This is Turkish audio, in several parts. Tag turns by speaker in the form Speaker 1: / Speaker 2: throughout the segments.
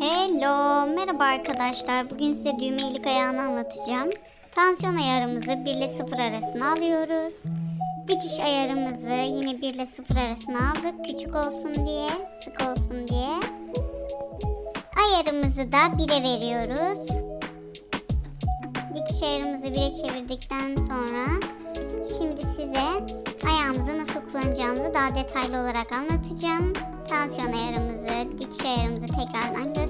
Speaker 1: Hello, merhaba arkadaşlar. Bugün size düğme iyilik ayağını anlatacağım. Tansiyon ayarımızı 1 ile 0 arasına alıyoruz. Dikiş ayarımızı yine 1 ile 0 arasına aldık. Küçük olsun diye, sık olsun diye. Ayarımızı da 1'e veriyoruz. Dikiş ayarımızı 1'e çevirdikten sonra şimdi size ayağımızı nasıl kullanacağımızı daha detaylı olarak anlatacağım. Tansiyon ayarımızı, dikiş ayarımızı tekrardan gösterdim.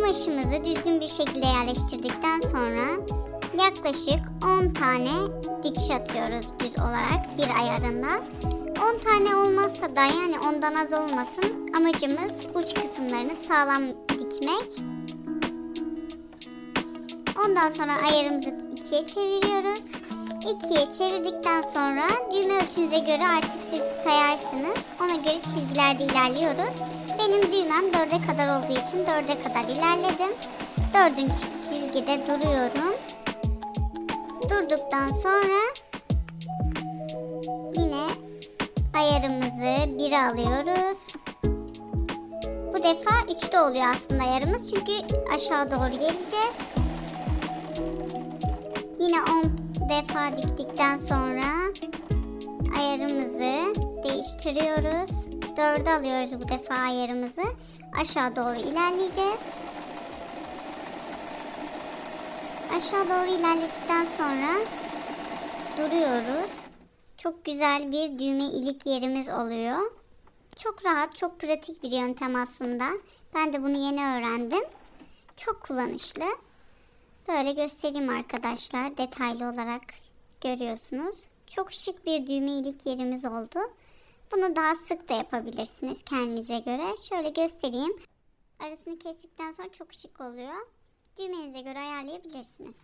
Speaker 1: Kumaşımızı düzgün bir şekilde yerleştirdikten sonra yaklaşık 10 tane dikiş atıyoruz düz olarak bir ayarında. 10 tane olmazsa da yani ondan az olmasın amacımız uç kısımlarını sağlam dikmek. Ondan sonra ayarımızı ikiye çeviriyoruz. İkiye çevirdikten sonra düğme ölçünüze göre artık siz sayarsınız. Ona göre çizgilerde ilerliyoruz. Benim düğmem dörde kadar olduğu için dörde kadar ilerledim. Dördüncü çizgide duruyorum. Durduktan sonra yine ayarımızı 1'e alıyoruz. Bu defa 3'te oluyor aslında ayarımız çünkü aşağı doğru geleceğiz. Yine 10 defa diktikten sonra ayarımızı değiştiriyoruz. 4'e alıyoruz bu defa ayarımızı. Aşağı doğru ilerleyeceğiz. Aşağı doğru ilerledikten sonra duruyoruz. Çok güzel bir düğme ilik yerimiz oluyor. Çok rahat, çok pratik bir yöntem aslında. Ben de bunu yeni öğrendim. Çok kullanışlı. Böyle göstereyim arkadaşlar. Detaylı olarak görüyorsunuz. Çok şık bir düğme ilik yerimiz oldu. Bunu daha sık da yapabilirsiniz kendinize göre. Şöyle göstereyim. Arasını kestikten sonra çok şık oluyor. Düğmenize göre ayarlayabilirsiniz.